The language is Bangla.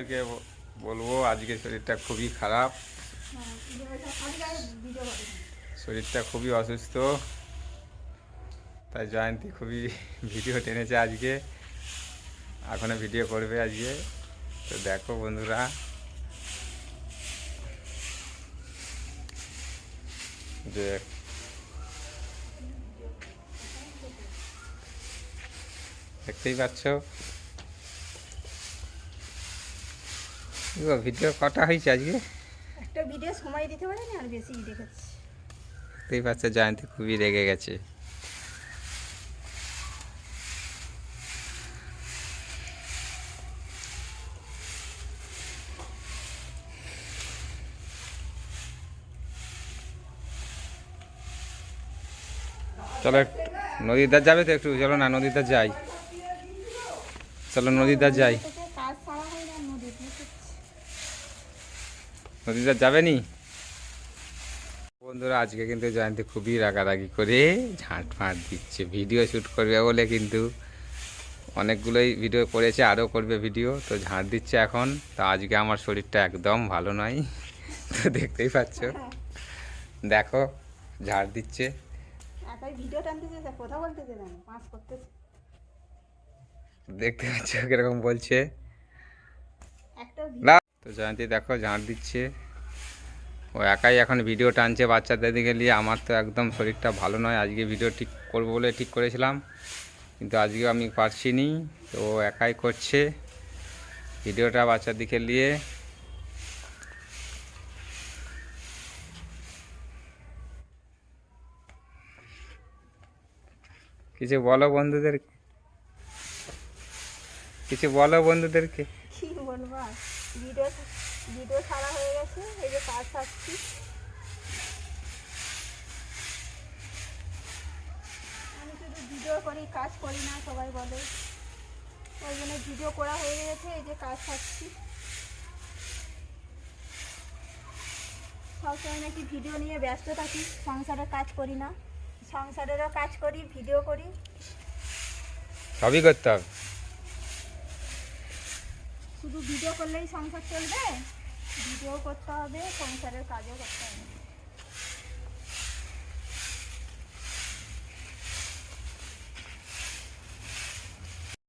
ব- বলব, আজকে শরীরটা খুবই খারাপ। শরীরটা খুবই অসুস্থ। তাই জয়ন্তী খুবই ভিডিও টেনেছে আজকে। এখনও ভিডিও করবে আজকে। তো দেখো বন্ধুরা। যে দেখতেই পাচ্ছ কি গো, ভিডিও কটা হয়েছে আজকে? একটা ভিডিও সময় দিতে পারে না আর বেশি দেখতেই পাচ্ছে জয়ন্তী খুবই রেগে গেছে। চলো নদীর ধার যাবে তো একটু? চলো না নদীর ধার যাই। চলো নদীর ধার যাই থেকে কাজ সারা হয় না নদীতে নদীর ধার যাবে নি বন্ধুরা আজকে কিন্তু জয়ন্তী খুবই রাগারাগি করে ঝাঁট ফাঁট দিচ্ছে। ভিডিও শ্যুট করবে বলে কিন্তু অনেকগুলোই ভিডিও করেছে আরও করবে ভিডিও তো ঝাঁট দিচ্ছে এখন। তো আজকে আমার শরীরটা একদম ভালো নয় তো দেখতেই পাচ্ছ। দেখো ঝাড় দিচ্ছে। করতেছে। দেখতে পাচ্ছ কীরকম বলছে? তো জয়ন্তী দেখো, ঝাঁট দিচ্ছে। ও একাই এখন ভিডিও টানছে বাচ্চাদের দিকে নিয়ে। আমার তো একদম শরীরটা ভালো নয়। আজকে ভিডিও ঠিক করব বলে ঠিক করেছিলাম। কিন্তু আজকে আমি পারছি নি। তো ও একাই করছে ভিডিওটা বাচ্চার দিকে নিয়ে। কিছু বলো বন্ধুদের কিছু বলো বন্ধুদেরকে। কি বলব ভিডিও ভিডিও সারা হয়ে গেছে। এই যে কাজ সারছি। আমি শুধু ভিডিও করি, কাজ করি না, সবাই বলে। ওই জন্য ভিডিও করা হয়ে গেছে, এই যে কাজ সারছি। সবসময় নাকি ভিডিও নিয়ে ব্যস্ত থাকি, সংসারের কাজ করি না। সংসারেরও কাজ করি, ভিডিও করি। সবই করতে হবে। শুধু ভিডিও করলেই সংসার চলবে? ভিডিও করতে হবে সংসারের কাজও করতে হবে।